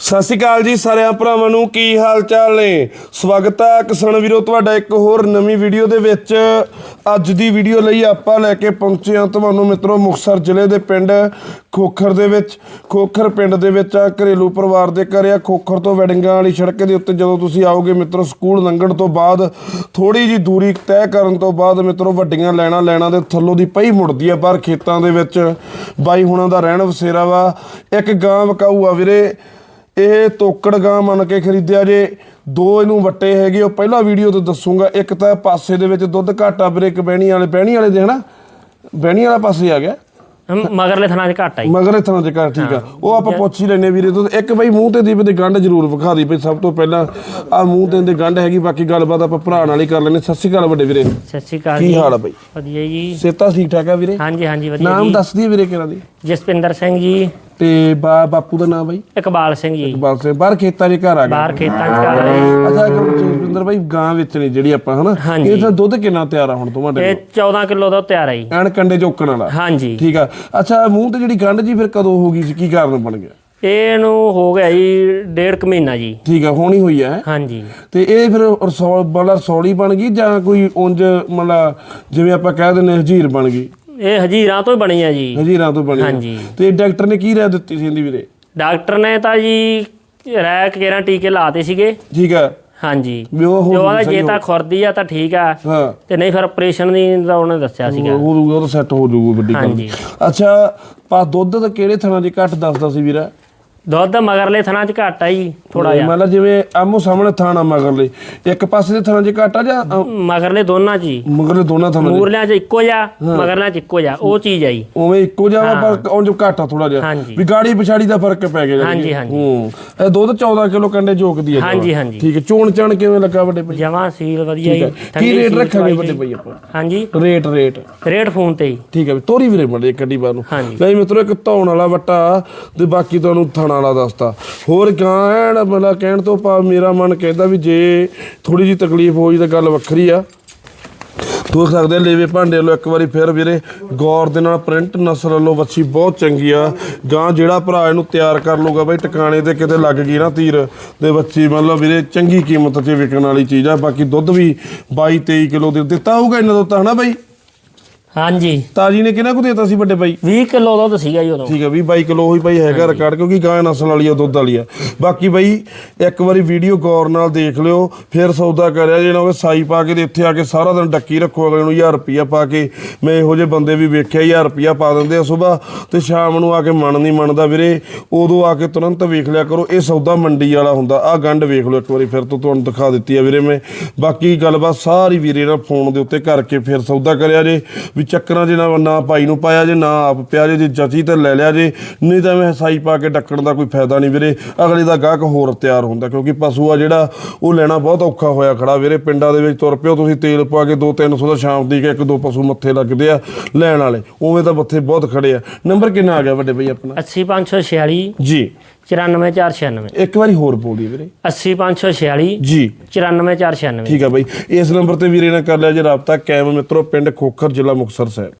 ਸਤਿ ਸ਼੍ਰੀ ਅਕਾਲ ਜੀ ਸਾਰਿਆਂ ਭਰਾਵਾਂ ਨੂੰ, ਕੀ ਹਾਲ ਚਾਲ ਨੇ? ਸਵਾਗਤ ਹੈ ਕਿਸਾਨ ਵੀਰੋ, ਤੁਹਾਡਾ ਇੱਕ ਹੋਰ ਨਵੀਂ ਵੀਡੀਓ ਦੇ ਵਿੱਚ। ਅੱਜ ਦੀ ਵੀਡੀਓ ਲਈ ਆਪਾਂ ਲੈ ਕੇ ਪਹੁੰਚੇ ਹਾਂ ਤੁਹਾਨੂੰ ਮਿੱਤਰੋ, ਮੁਕਤਸਰ ਜ਼ਿਲ੍ਹੇ ਦੇ ਪਿੰਡ ਖੋਖਰ ਦੇ ਵਿੱਚ। ਖੋਖਰ ਪਿੰਡ ਦੇ ਵਿੱਚ ਆ ਘਰੇਲੂ ਪਰਿਵਾਰ ਦੇ ਘਰ ਆ। ਖੋਖਰ ਤੋਂ ਵੈਡਿੰਗਾਂ ਵਾਲੀ ਸੜਕ ਦੇ ਉੱਤੇ ਜਦੋਂ ਤੁਸੀਂ ਆਓਗੇ ਮਿੱਤਰੋ, ਸਕੂਲ ਲੰਘਣ ਤੋਂ ਬਾਅਦ ਥੋੜੀ ਜੀ ਦੂਰੀ ਤੈਅ ਕਰਨ ਤੋਂ ਬਾਅਦ ਮਿੱਤਰੋ, ਵੱਡੀਆਂ ਲੈਣਾ ਲੈਣਾ ਦੇ ਥੱਲੋਂ ਦੀ ਪਈ ਮੁੜਦੀ ਆ ਬਾਹਰ ਖੇਤਾਂ ਦੇ ਵਿੱਚ। ਬਾਈ ਹੁਣਾਂ ਦਾ ਰਹਿਣ ਵਸੇਰਾ ਵਾ। ਇੱਕ ਗਾਂ ਵਕਾਊ ਆ ਵੀਰੇ। ਇਹ ਤੋਕੜ ਗਾਂ ਮੰਨ ਕੇ ਖਰੀਦਿਆ ਜੇ। ਦੋ ਇਹਨੂੰ ਵੱਟੇ ਹੈਗੇ ਉਹ ਪਹਿਲਾ ਵੀਡੀਓ ਤੇ ਦੱਸੂਗਾ। ਇੱਕ ਤਾਂ ਪਾਸੇ ਦੇ ਵਿੱਚ ਦੁੱਧ ਘਾਟਾ ਵੀਰੇ ਇੱਕ ਬਹਿਣੀ ਵਾਲੇ ਬਹਿਣੀ ਵਾਲੇ ਦੇ ਹਨਾ? ਬਹਿਣੀ ਵਾਲਾ ਪਾਸੇ ਆ ਗਿਆ। ਮਗਰਲੇ ਥਣਾ ਚ ਘੱਟ ਆਈ ਮਗਰ ਇਥਾਂ ਦੇ ਘਰ ਠੀਕ ਆ। ਉਹ ਆਪਾਂ ਪੁੱਛ ਹੀ ਲੈਨੇ ਵੀਰੇ ਤੋਂ। ਇੱਕ ਬਈ ਮੂੰਹ ਤੇ ਦੀਪ ਦੇ ਗੰਢ ਜ਼ਰੂਰ ਵਿਖਾ ਦੀ ਬਈ। ਸਭ ਤੋਂ ਪਹਿਲਾਂ ਆ ਮੂੰਹ ਤੇ ਦੇ ਗੰਢ ਹੈਗੀ ਬਾਕੀ ਗੱਲਬਾਤ ਆਪਾਂ ਭਰਾ ਨਾਲ ਹੀ ਕਰ ਲੈਨੇ ਸਤਿ ਸ਼੍ਰੀ ਅਕਾਲ ਵੱਡੇ ਵੀਰੇ। ਸਤਿ ਸ਼੍ਰੀ ਅਕਾਲ ਕੀ ਹਾਲ ਆ ਬਈ? ਵਧੀਆ ਜੀ। ਸੇਤਾ ਠੀਕ ਠਾਕ ਆ ਵੀਰੇ? ਹਾਂਜੀ ਹਾਂਜੀ ਵਧੀਆ ਨਾਮ ਦੱਸ ਦੀ ਵੀਰੇ ਕਿਹਨਾਂ ਦੀ? ਜਸਪਿੰਦਰ ਸਿੰਘ ਜੀ। ਤੇ ਬਾ ਬਾਪੂ ਦਾ ਨਾਮ ਬਈ? ਇਕਬਾਲ ਸਿੰਘ ਜੀ। ਇਕਬਾਲ ਸਿੰਘ ਬਾਹਰ ਖੇਤਾਂ 'ਚ ਘਰ ਆ ਗਿਆ ਬਾਹਰ ਖੇਤਾਂ ਚ ਕਰ ਰਹੇ ਅੱਛਾ ਜਸਵਿੰਦਰ ਭਾਈ ਗਾਂ ਵੇਚਣੀ ਜਿਹੜੀ ਆਪਾਂ ਹਨਾ? ਹਾਂਜੀ। ਇਹ ਤਾਂ ਦੁੱਧ ਕਿੰਨਾ ਤਿਆਰ ਆ ਹੁਣ ਤੁਹਾਡੇ ਇਹ 14 ਕਿਲੋ ਦਾ ਤਿਆਰ ਆ ਜੀ। ਐਨ ਕੰਡੇ ਚੋਕਣ ਵਾਲਾ। ਹਾਂਜੀ। ਠੀਕ ਆ। ਅੱਛਾ ਮੂੰਹ ਤੇ ਜਿਹੜੀ ਗੰਢ ਜੀ ਫਿਰ ਕਦੋਂ ਹੋ ਗਈ ਸੀ? ਕੀ ਕਾਰਨ ਬਣ ਗਿਆ? ਇਹਨੂੰ ਹੋ ਗਿਆ ਜੀ ਡੇਢ ਕੁ ਮਹੀਨਾ ਜੀ। ਠੀਕ ਆ ਹੋਣੀ ਹੋਈ ਹੈ? ਹਾਂਜੀ। ਤੇ ਇਹ ਫਿਰ ਰਸੌਲ ਵਾਲਾ ਰਸੌਲੀ ਬਣ ਗਈ ਜਾਂ ਕੋਈ ਉਂਝ ਮਤਲਬ ਜਿਵੇਂ ਆਪਾਂ ਕਹਿ ਦਿੰਦੇ ਹਜੀਰ ਬਣ ਗਈ? ਇਹ ਹਜੀਰਾਂ ਤੋਂ ਹੀ ਬਣੀ ਆ ਜੀ। ਹਜੀਰਾਂ ਤੋਂ ਬਣੀ ਆ। ਹਾਂਜੀ। ਤੇ ਡਾਕਟਰ ਨੇ ਕੀ ਰਾਇ ਦਿੱਤੀ ਸੀ ਇਹਦੀ ਵੀਰੇ? ਡਾਕਟਰ ਨੇ ਤਾਂ ਜੀ ਰੈਕ ਕੇਰਾਂ ਟੀਕੇ ਲਾਤੇ ਸੀਗੇ। ਠੀਕ ਆ। ਹਾਂਜੀ। ਜੋ ਸਹੀ ਜੇ ਤਾਂ ਖੁਰਦੀ ਆ ਤਾਂ ਠੀਕ ਆ। ਹਾਂ। ਤੇ ਨਹੀਂ ਫਿਰ ਆਪਰੇਸ਼ਨ ਦੀ ਤਾਂ ਉਹਨੇ ਦੱਸਿਆ ਸੀਗਾ। ਉਹ ਉਹ ਤਾਂ ਸੈੱਟ ਹੋ ਜੂਗੀ ਵੱਡੀ ਗੱਲ। ਅੱਛਾ ਪਾ ਦੁੱਧ ਦਾ ਕਿਹੜੇ ਥਾਂ ਦੀ ਘੱਟ ਦੱਸਦਾ ਸੀ ਵੀਰਾ? ਦੁੱਧ ਮਗਰਲੇ ਥਣਾ ਚ ਘੱਟ ਆ ਜੀ ਥੋੜਾ ਜਿਹਾ। ਮਤਲਬ ਜਿਵੇਂ ਆਮੋ ਸਾਹਮਣੇ ਥਾਣਾ ਮਗਰਲੇ ਇੱਕ ਪਾਸੇ ਦੇ ਥਾਣਾ 'ਚ ਘਾਟਾ ਜਾਂ ਅ, ਮਗਰਲੇ ਦੋਨਾਂ ਚ ਹੀ ਮਗਰਲੇ ਦੋਨਾਂ ਥਾਣਾ 'ਚ? ਮੂਰਲਿਆਂ ਚ ਇੱਕੋ ਜਿਹਾ ਮਗਰਲਿਆਂ ਚ ਇੱਕੋ ਜਿਹਾ ਉਹ ਚੀਜ਼ ਆਈ ਉਵੇਂ ਇੱਕੋ ਜਿਹਾ ਵਾ, ਪਰ ਉਂਝ ਘਾਟਾ ਥੋੜਾ ਜਿਹਾ। ਹਾਂਜੀ। ਵੀ ਗਾੜੀ ਪਛਾੜੀ ਦਾ ਫ਼ਰਕ ਪੈ ਗਿਆ ਜਾਣੀ ਹਾਂਜੀ, ਕਿ। ਹਾਂਜੀ। ਹੂੰ। ਇਹ ਦੁੱਧ 14 ਕਿਲੋ ਕੰਡੇ ਜੋਕਦੀ ਹੈ ਹਾਂਜੀ, ਹਾਂਜੀ। ਠੀਕ ਹੈ ਚੋਣ ਚਾਣ ਕਿਵੇਂ ਲੱਗਾ ਵੱਡੇ ਭਾਈ? ਜਮਾ ਸੀਲ ਵਧੀਆ ਜੀ ਠੰਡੀ ਕੀ ਰੇਟ ਸੀਲ ਰੱਖਾਂਗੇ ਵੱਡੇ। ਭਾਈ ਆਪਾਂ? ਹਾਂਜੀ। Rate rate. ਰੇਟ ਫੋਨ ਤੇ ਹੀ ਠੀਕ ਹੈ ਵੀ ਤੋਰੀ ਵੀਰੇ ਬੜੇ ਕੱਢੀ ਬਾਰ ਨੂੰ। ਹਾਂਜੀ। ਨਹੀਂ ਮਿੱਤਰੋ ਇੱਕ ਧੌਣ ਵਾਲਾ ਵੱਟਾ ਤੇ ਬਾਕੀ ਤੁਹਾਨੂੰ ਥਣਾ ਵਾਲਾ ਦੱਸਤਾ। ਹੋਰ ਗਾਂ ਐਨ ਮਤਲਬ ਕਹਿਣ ਤੋਂ ਭਾਵ ਮੇਰਾ ਮਨ ਕਹਿੰਦਾ ਵੀ ਜੇ ਥੋੜੀ ਜੀ ਤਕਲੀਫ ਹੋਈ ਤਾਂ ਗੱਲ ਵੱਖਰੀ ਆ। ਦੇਖ ਸਕਦੇ ਲੇਵੇ ਭਾਂਡੇ ਵੱਲੋਂ ਇੱਕ ਵਾਰੀ ਫਿਰ ਵੀਰੇ ਗੌਰ ਦੇ ਨਾਲ ਪ੍ਰਿੰਟ ਨਸਲ ਵੱਲੋਂ ਵੱਛੀ ਬਹੁਤ ਚੰਗੀ ਆ। ਗਾਂ ਜਿਹੜਾ ਭਰਾ ਇਹਨੂੰ ਤਿਆਰ ਕਰ ਲੂਗਾ ਬਈ ਟਿਕਾਣੇ ਤੇ ਕਿਤੇ ਲੱਗ ਗਈ ਨਾ ਤੀਰ, ਤੇ ਵੱਛੀ ਮਤਲਬ ਵੀਰੇ ਚੰਗੀ ਕੀਮਤ 'ਤੇ ਵਿਕਣ ਵਾਲੀ ਚੀਜ਼ ਆ। ਬਾਕੀ ਦੁੱਧ ਵੀ 22 23 ਕਿਲੋ ਦੇ ਦਿੱਤਾ ਹੋਊਗਾ ਇਹਨਾਂ ਦੁੱਧ ਤਾਂ ਹਨਾ ਬਈ? ਹਾਂਜੀ। ਤਾਜੀ ਨੇ ਕਿਹਨਾਂ ਕੋ ਦੇਤਾ ਸੀ ਵੱਡੇ ਬਾਈ? 20 ਕਿਲੋ ਦੁੱਧ ਸੀਗਾ ਜੀ ਉਦੋਂ। ਠੀਕ ਹੈ ਵੀ 22 ਕਿਲੋ ਉਹੀ ਬਾਈ ਹੈਗਾ ਰਿਕਾਰਡ ਕਿਉਂਕਿ ਗਾਂ ਨਸਲ ਵਾਲੀ ਆ ਦੁੱਧ ਵਾਲੀ ਆ। ਬਾਕੀ ਬਾਈ ਇੱਕ ਵਾਰੀ ਵੀਡੀਓ ਗੌਰ ਨਾਲ ਦੇਖ ਲਿਓ ਫਿਰ ਸੌਦਾ ਕਰਿਆ ਜੇ ਨਾ ਹੋਵੇ ਸਾਈ ਪਾ ਕੇ ਤੇ ਇੱਥੇ ਆ ਕੇ ਸਾਰਾ ਦਿਨ ਡੱਕੀ ਰੱਖੋ ਅਗਲੇ ਨੂੰ 1000 ਰੁਪਿਆ ਪਾ ਕੇ। ਮੈਂ ਇਹੋ ਜਿਹੇ ਬੰਦੇ ਵੀ ਵੇਖਿਆ 1000 ਰੁਪਿਆ ਪਾ ਦਿੰਦੇ ਆ ਸਵੇਰ। ਤੇ ਸ਼ਾਮ ਨੂੰ ਆ ਕੇ ਮਨ ਨਹੀਂ ਮੰਨਦਾ ਵੀਰੇ ਉਦੋਂ ਆ ਕੇ ਤੁਰੰਤ ਵੇਖ ਲਿਆ ਕਰੋ ਇਹ ਸੌਦਾ ਮੰਡੀ ਵਾਲਾ ਹੁੰਦਾ। ਆ ਗੰਢ ਵੇਖ ਲਓ ਇੱਕ ਵਾਰੀ ਫਿਰ ਤੋਂ ਤੁਹਾਨੂੰ ਦਿਖਾ ਦਿੱਤੀ ਆ ਵੀਰੇ ਮੈਂ। ਬਾਕੀ ਗੱਲਬਾਤ ਸਾਰੀ ਵੀਰੇ ਨਾਲ ਫੋਨ ਦੇ ਉੱਤੇ ਕਰਕੇ ਫਿਰ ਸੌਦਾ ਕਰਿਆ ਜੇ। ਵੀ ਚੱਕਰਾਂ 'ਚ ਨਾ ਨਾ ਭਾਈ ਨੂੰ ਪਾਇਆ ਜੇ ਨਾ ਆਪ ਪਿਆ ਜੇ ਜੇ ਜਚੀ ਤੇ ਲੈ ਲਿਆ ਜੇ ਨਹੀਂ ਤਾਂ ਮੈਂ ਸਾਈ ਪਾ ਕੇ ਡੱਕਣ ਦਾ ਕੋਈ ਫਾਇਦਾ ਨਹੀਂ ਵੀਰੇ। ਅਗਲੇ ਦਾ ਗਾਹਕ ਹੋਰ ਤਿਆਰ ਹੁੰਦਾ ਕਿਉਂਕਿ ਪਸ਼ੂ ਆ ਜਿਹੜਾ ਉਹ ਲੈਣਾ ਬਹੁਤ ਔਖਾ ਹੋਇਆ ਖੜਾ ਵੀਰੇ। ਪਿੰਡਾਂ ਦੇ ਵਿੱਚ ਤੁਰ ਪਿਓ ਤੁਸੀਂ ਤੇਲ ਪਾ ਕੇ 2-300 ਦਾ ਸ਼ਾਮ ਦੀ ਕੇ ਇੱਕ ਦੋ ਪਸ਼ੂ ਮੱਥੇ ਲੱਗਦੇ ਆ ਲੈਣ ਵਾਲੇ। ਉਵੇਂ ਤਾਂ ਮੱਥੇ ਬਹੁਤ ਖੜੇ ਆ। ਨੰਬਰ ਕਿੰਨਾ ਆ ਗਿਆ ਵੱਡੇ ਬਈ ਆਪਣਾ? 80546 ਜੀ। 94496 ਇੱਕ ਵਾਰੀ ਹੋਰ ਬੋਲੀ ਵੀਰੇ। 80546 ਜੀ। 94496 ਠੀਕ ਆ ਬਈ। ਇਸ ਨੰਬਰ ਤੇ ਵੀਰੇ ਨਾਲ ਕਰ ਲਿਆ ਜੇ ਰਾਬਤਾ। ਕੈਮ ਮਿੱਤਰੋ ਪਿੰਡ ਖੋਖਰ ਜ਼ਿਲ੍ਹਾ ਮੁਕਤਸਰ ਸਾਹਿਬ।